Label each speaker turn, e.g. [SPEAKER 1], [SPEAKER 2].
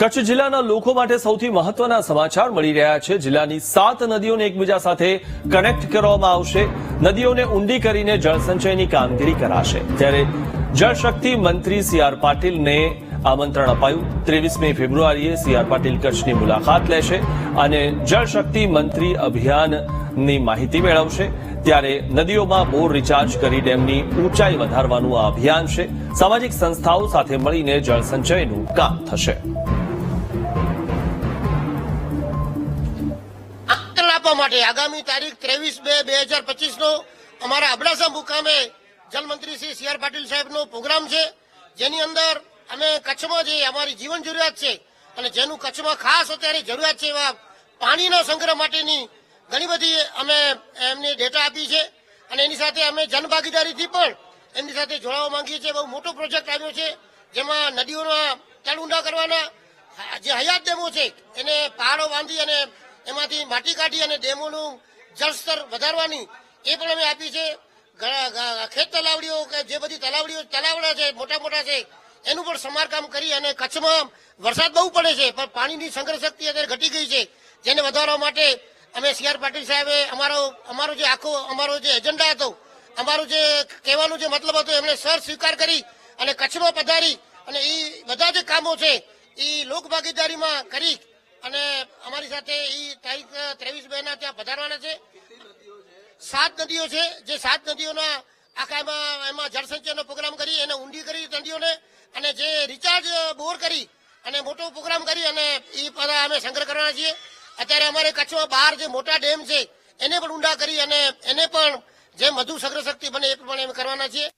[SPEAKER 1] કચ્છ જિલ્લાના લોકો માટે સૌથી મહત્વના સમાચાર મળી રહ્યા છે. જિલ્લાની સાત નદીઓને એકબીજા સાથે કનેક્ટ કરવામાં આવશે. નદીઓને ઊંડી કરીને જળસંચયની કામગીરી કરાશે. ત્યારે જળશક્તિ મંત્રી સી આર પાટીલને આમંત્રણ અપાયું. ત્રેવીસમી ફેબ્રુઆરીએ સી આર પાટીલ કચ્છની મુલાકાત લેશે અને જળશક્તિ મંત્રી અભિયાનની માહિતી મેળવશે. ત્યારે નદીઓમાં બોર રિચાર્જ કરી ડેમની ઊંચાઈ વધારવાનું આ અભિયાન છે. સામાજિક સંસ્થાઓ સાથે મળીને જળસંચયનું કામ થશે.
[SPEAKER 2] આપવા માટે આગામી તારીખ ત્રેવીસ બે બે હજાર પચીસ નો અમારા અબડાસા મુકામે જલમંત્રી શ્રી સી આર પાટીલ સાહેબનો પ્રોગ્રામ છે. જેની અંદર અમે કચ્છમાં જે અમારી જીવન જરૂરિયાત છે અને જેનું કચ્છમાં ખાસ અત્યારે જરૂરિયાત છે એવા પાણીના સંગ્રહ માટેની ઘણી બધી અમે એમને ડેટા આપી છે. અને એની સાથે અમે જનભાગીદારીથી પણ એમની સાથે જોડાવા માંગીએ છીએ. બહુ મોટો પ્રોજેક્ટ આવ્યો છે, જેમાં નદીઓના તળ ઊંડા કરવાના જે હયાત ડેમો છે, એને પહાડો બાંધી અને એમાંથી માટી કાઢી અને ડેમોનું જળસ્તર વધારવાની એ પણ અમે આપી છે. ખેત તલાવડીઓ કે જે બધી તલાવડીઓ, તલાવડા છે, મોટા મોટા છે, એનું પણ સમારકામ કરી અને કચ્છમાં વરસાદ બહુ પડે છે, પણ પાણીની સંગ્રહ શક્તિ અત્યારે ઘટી ગઈ છે, જેને વધારવા માટે અમે સી આર પાટીલ સાહેબે અમારો અમારો જે આખો, અમારો જે એજન્ડા હતો, અમારું જે કહેવાનું જે મતલબ હતો, એમણે સર સ્વીકાર કરી અને કચ્છમાં પધારી અને એ બધા જે કામો છે એ લોકભાગીદારીમાં કરી અને અમારી સાથે એ તારીખ ત્રેવીસ બે ત્યાં પધારવાના છે. સાત નદીઓ છે, જે સાત નદીઓના આખા એમાં એમાં જળસંચયનો પ્રોગ્રામ કરી, એને ઊંડી કરી નદીઓને, અને જે રિચાર્જ બોર કરી, અને મોટો પ્રોગ્રામ કરી, અને એ બધા અમે સંગ્રહ કરવાના છીએ. અત્યારે અમારે કચ્છમાં બહાર જે મોટા ડેમ છે, એને પણ ઊંડા કરી, અને એને પણ જે મધુ સંગ્રહ શક્તિ બને એ પ્રમાણે અમે કરવાના છીએ.